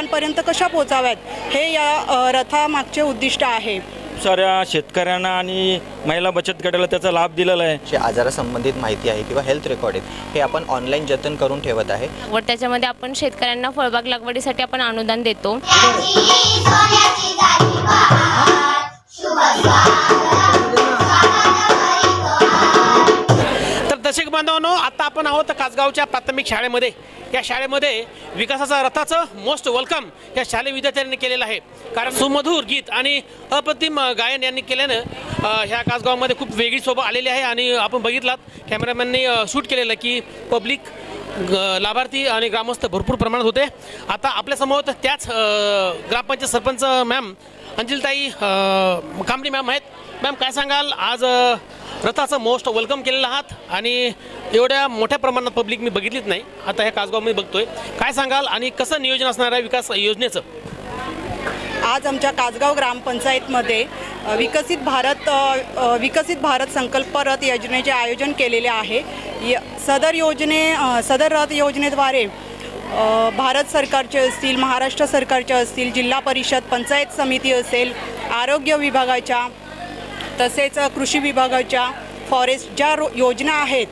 लोकांपर्यंत कशा पोचाव्यात हे या रथामागचे उद्दिष्ट आहे. साऱ्या शेतकऱ्यांना आणि महिला बचत गटाला त्याचा लाभ दिलेला आहे. जे आजारासंबंधित माहिती आहे किंवा हेल्थ रेकॉर्ड आहेत हे आपण ऑनलाईन जतन करून ठेवत आहे. व त्याच्यामध्ये आपण शेतकऱ्यांना फळबाग लागवडीसाठी आपण अनुदान देतो. बांधवांनो आता आपण आहोत कासगावच्या प्राथमिक शाळेमध्ये. या शाळेमध्ये विकासाचा रथाचं मोस्ट वेलकम या शालेय विद्यार्थ्यांनी केलेलं आहे. कारण सुमधूर गीत आणि अप्रतिम गायन यांनी केल्यानं ह्या कासगावमध्ये खूप वेगळी शोभा आलेली आहे आणि आपण बघितलात कॅमेरामॅननी शूट केलेलं की पब्लिक ग- लाभार्थी आणि ग्रामस्थ भरपूर प्रमाणात होते. आता आपल्यासमोर त्याच ग्रामपंचायत सरपंच मॅम अंजलताई अ, मॅम आहेत. मॅम काय सांगाल? आज रथाचं मोस्ट वेलकम केलेलं आहात आणि एवढ्या मोठ्या प्रमाणात पब्लिक मी बघितलीच नाही. आता ह्या कासगावमध्ये बघतोय. काय सांगाल आणि कसं नियोजन असणार आहे विकास योजनेचं? आज आमच्या कासगाव ग्रामपंचायतमध्ये विकसित भारत विकसित भारत संकल्प रथ योजनेचे आयोजन केलेले आहे. य सदर योजने सदर रथ योजनेद्वारे भारत सरकारचे असतील महाराष्ट्र सरकारचे असतील जिल्हा परिषद पंचायत समिती असेल आरोग्य विभागाच्या तसेच कृषी विभागाच्या फॉरेस्ट ज्या रो योजना आहेत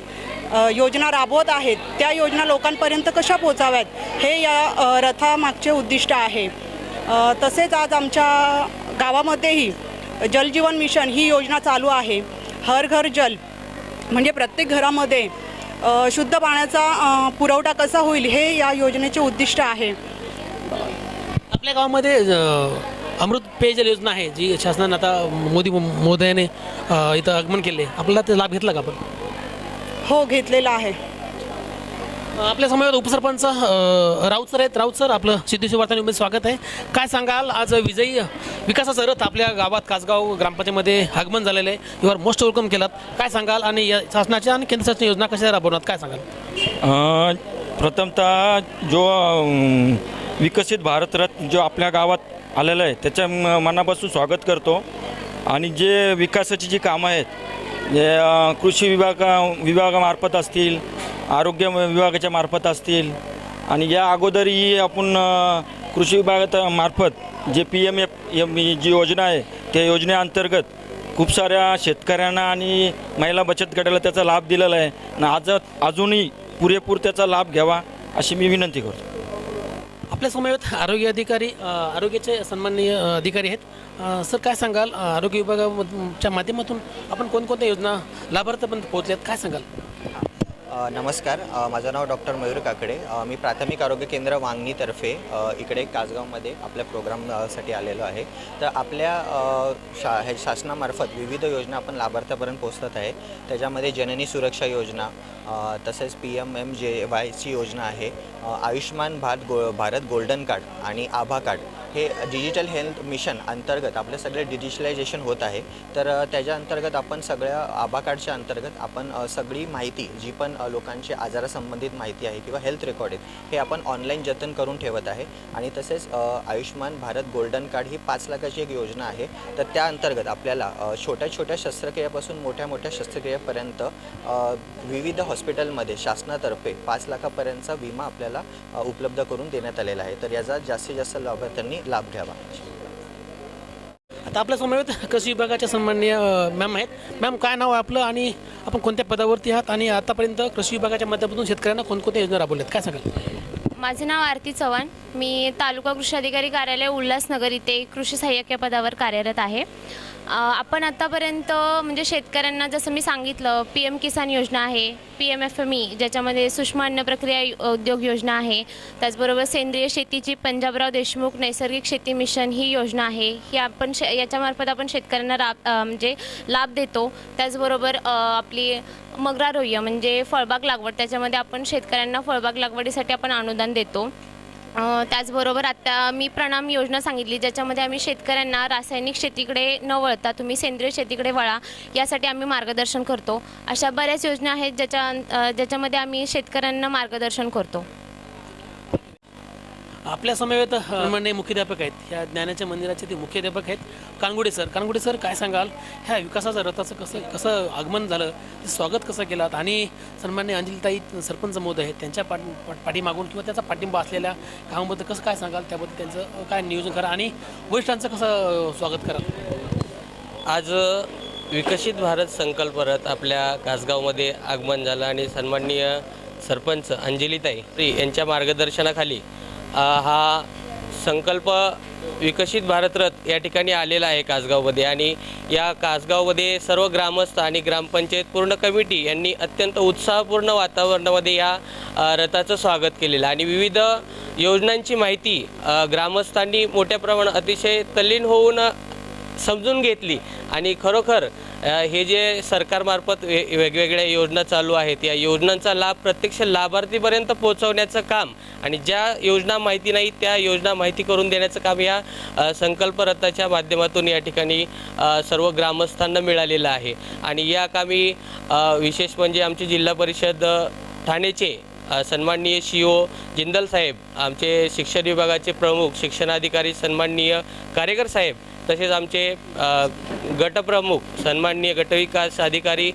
योजना राबवत आहेत त्या योजना लोकांपर्यंत कशा पोचाव्यात हे या रथामागचे उद्दिष्ट आहे. तसेच आज आमच्या गावामध्येही जलजीवन मिशन ही योजना चालू आहे. हर घर जल म्हणजे प्रत्येक घरामध्ये शुद्ध पाण्याचा पुरवठा कसा होईल हे या योजनेचे उद्दिष्ट आहे. आपल्या गावामध्ये अमृत पेयजल योजना आहे जी शासनानं आता मोदी महोदयाने इथं आगमन केले आपल्याला ते लाभ घेतला का आपण? हो घेतलेला आहे. आपल्यासमोर उपसरपंच राऊत सर आहेत. राऊत सर आपलं सिद्धेश्वर वार्तामध्ये स्वागत आहे. काय सांगाल? आज विजयी विकासाचा रथ आपल्या गावात कासगाव ग्रामपंचायतमध्ये आगमन झालेलं आहे. युआर मोस्ट वेलकम केलात. काय सांगाल? आणि या शासनाच्या आणि केंद्र शासन योजना कशा राबवणार? काय सांगाल? अ, प्रथमतः जो विकसित भारत रथ जो आपल्या गावात आलेलं आहे. त्याच्या म- मनापासून स्वागत करतो. आणि जे विकासाची जी कामं आहेत जे अ, कृषी विभागा विभागामार्फत असतील आरोग्य विभागाच्या मार्फत असतील आणि या अगोदरही आपण अ, कृषी विभागात मार्फत जे P M F M G योजना आहे त्या योजनेअंतर्गत खूप साऱ्या शेतकऱ्यांना आणि महिला बचत गटाला त्याचा लाभ दिलेला आहे. आणि आज अजूनही पुरेपूर त्याचा लाभ घ्यावा अशी मी विनंती करतो. आपल्या समवेत आरोग्य अधिकारी आरोग्याचे सन्माननीय अधिकारी आहेत. सर काय सांगाल? आरोग्य विभागाच्या माध्यमातून आपण कोणकोणत्या योजना लाभार्थ्यापर्यंत पोहोचल्यात? काय सांगाल? नमस्कार. माझं नाव डॉक्टर मयूर काकडे. मी प्राथमिक आरोग्य केंद्र वांगणीतर्फे इकडे कासगावमध्ये आपल्या प्रोग्रामसाठी आलेलो आहे. तर आपल्या शा हे शासनामार्फत विविध योजना आपण लाभार्थ्यापर्यंत पोहोचत आहे. त्याच्यामध्ये जननी सुरक्षा योजना तसेच पी एम एम जे वायची योजना आहे. आयुष्मान भारत गो भारत गोल्डन कार्ड आणि आभा कार्ड हे डिजिटल हेल्थ मिशन अंतर्गत आपलं सगळं डिजिटलायझेशन होत आहे. तर त्याच्या अंतर्गत आपण सगळ्या आभा कार्डच्या अंतर्गत आपण सगळी माहिती जी पण लोकांची आजारासंबंधित माहिती आहे किंवा हेल्थ रेकॉर्ड आहेत हे आपण ऑनलाईन जतन करून ठेवत आहे. आणि तसेच आयुष्यमान आयुष्मान भारत गोल्डन कार्ड ही पाच लाखाची एक योजना आहे. तर त्या अंतर्गत आपल्याला छोट्या छोट्या शस्त्रक्रियापासून मोठ्या मोठ्या शस्त्रक्रियेपर्यंत विविध हॉस्पिटलमध्ये शासनातर्फे पाच लाखापर्यंतचा विमा आपल्याला अ, उपलब्ध करून देण्यात आलेला आहे. तर याचा जास्तीत जास्त लाभार्थ्यांनी लाभ घ्यावा. आता आपल्या समवेत कृषी विभागाच्या सन्माननीय मॅम आहेत. मॅम काय नाव आहे आपलं आणि आपण कोणत्या पदावरती आहात आणि आतापर्यंत कृषी विभागाच्या माध्यमातून शेतकऱ्यांना कोणकोणत्या योजना राबवल्यात काय सांगाल? माझे नाव आरती चव्हाण. मी तालुका कृषी अधिकारी कार्यालय उल्हासनगर इथे कृषी सहाय्यक या पदावर कार्यरत आहे. आपण आत्तापर्यंत म्हणजे शेतकऱ्यांना जसं मी सांगितलं पी एम किसान योजना आहे P M F M E ज्याच्यामध्ये सूक्ष्म अन्न प्रक्रिया उद्योग योजना आहे त्याचबरोबर सेंद्रिय शेतीची पंजाबराव देशमुख नैसर्गिक शेती मिशन ही योजना आहे ही आपण शे याच्यामार्फत आपण शेतकऱ्यांना राब म्हणजे लाभ देतो. त्याचबरोबर आपली मग्रारोह्य म्हणजे फळबाग लागवड त्याच्यामध्ये आपण शेतकऱ्यांना फळबाग लागवडीसाठी आपण अनुदान देतो. त्याचबरोबर आता मी प्रणाम योजना सांगितली ज्याच्यामध्ये आम्ही शेतकऱ्यांना रासायनिक शेतीकडे न वळता तुम्ही सेंद्रिय शेतीकडे वळा यासाठी आम्ही मार्गदर्शन करतो. अशा बऱ्याच योजना आहेत ज्याच्या ज्याच्यामध्ये आम्ही शेतकऱ्यांना मार्गदर्शन करतो. आपल्या समवेत म्हणणे मुख्याध्यापक आहेत. या ज्ञानाच्या मंदिराचे ते मुख्याध्यापक आहेत. कानगुडे सर. कानगुडे सर काय सांगाल? ह्या विकासाचं रथाचं कसं कसं आगमन झालं? ते स्वागत कसं केलात आणि सन्मान्य अंजलीताई सरपंच महोदय आहेत त्यांच्या पाठ पाठीमागून किंवा त्याचा पाठिंबा असलेल्या कामाबद्दल कसं काय सांगाल? त्याबद्दल त्यांचं काय नियोजन करा? आणि वरिष्ठांचं कसं स्वागत कराल आज विकसित भारत संकल्प रथ आपल्या कासगावमध्ये आगमन झालं आणि सन्माननीय सरपंच अंजलीताई यांच्या मार्गदर्शनाखाली हा संकल्प विकसित भारतरथ या ठिकाणी आलेला आहे कासगावमध्ये. आणि या कासगावमध्ये सर्व ग्रामस्थ आणि ग्रामपंचायत पूर्ण कमिटी यांनी अत्यंत उत्साहपूर्ण वातावरणामध्ये या रथाचं स्वागत केलेलं आणि विविध योजनांची माहिती ग्रामस्थांनी मोठ्या प्रमाणात अतिशय तल्लीन होऊन समजून घेतली. आणि खरोखर हे जे सरकारमार्फत वे वेगवेगळ्या योजना चालू आहेत या योजनांचा लाभ प्रत्यक्ष लाभार्थीपर्यंत पोहोचवण्याचं काम आणि ज्या योजना माहिती नाही त्या योजना माहिती करून देण्याचं काम या संकल्परथाच्या माध्यमातून या ठिकाणी सर्व ग्रामस्थांना मिळालेलं आहे. आणि या कामी विशेष म्हणजे आमचे जिल्हा परिषद ठाणेचे सन्माननीय सी ओ जिंदल साहेब आमचे शिक्षण विभागाचे प्रमुख शिक्षणाधिकारी सन्माननीय कारेकर साहेब तसेच आमचे गटप्रमुख सन्माननीय गटविकास अधिकारी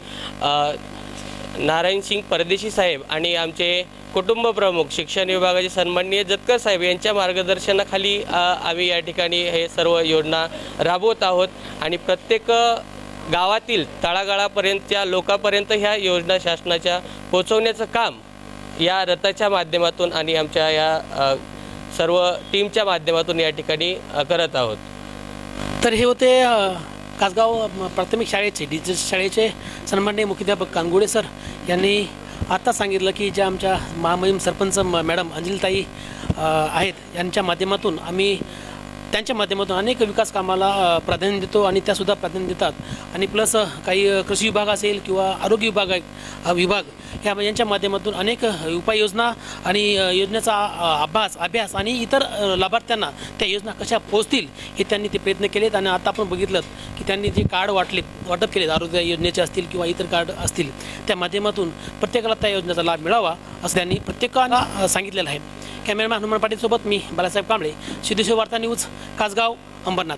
नारायण सिंग परदेशी साहेब आणि आमचे कुटुंब प्रमुख शिक्षण विभागाचे सन्माननीय जतकर साहेब यांच्या मार्गदर्शनाखाली आम्ही या ठिकाणी हे सर्व योजना राबवत आहोत. आणि प्रत्येक गावातील तळागाळापर्यंतच्या लोकांपर्यंत ह्या योजना शासनाच्या पोचवण्याचं काम या रथाच्या माध्यमातून आणि आमच्या या सर्व टीमच्या माध्यमातून या ठिकाणी करत आहोत. तर हे होते कासगाव प्राथमिक शाळेचे डिजिटल शाळेचे सन्माननीय मुख्याध्यापक कानगुडे सर यांनी आत्ता सांगितलं की ज्या आमच्या महामहिम सरपंच म- मॅडम अंजलीताई आहेत यांच्या माध्यमातून आम्ही त्यांच्या माध्यमातून अनेक विकास कामाला प्राधान्य देतो आणि त्यासुद्धा प्राधान्य देतात. आणि प्लस काही कृषी विभाग असेल किंवा आरोग्य विभाग आहे विभाग ह्या यांच्या माध्यमातून अनेक उपाययोजना आणि योजनेचा अभ्यास अभ्यास आणि इतर लाभार्थ्यांना त्या योजना कशा पोहोचतील हे त्यांनी ते प्रयत्न केलेत आणि आता आपण बघितलं की त्यांनी जे कार्ड वाटले वाटप केलेत आरोग्य योजनेचे असतील किंवा इतर कार्ड असतील त्या माध्यमातून प्रत्येकाला त्या योजनेचा लाभ मिळावा असं त्यांनी प्रत्येकाला सांगितलेलं आहे. कॅमेरामॅन हनुमान पाटीलसोबत मी बालासाहेब कांबळे सिद्धेश्वर वार्ता न्यूज कासगाव अंबरनाथ.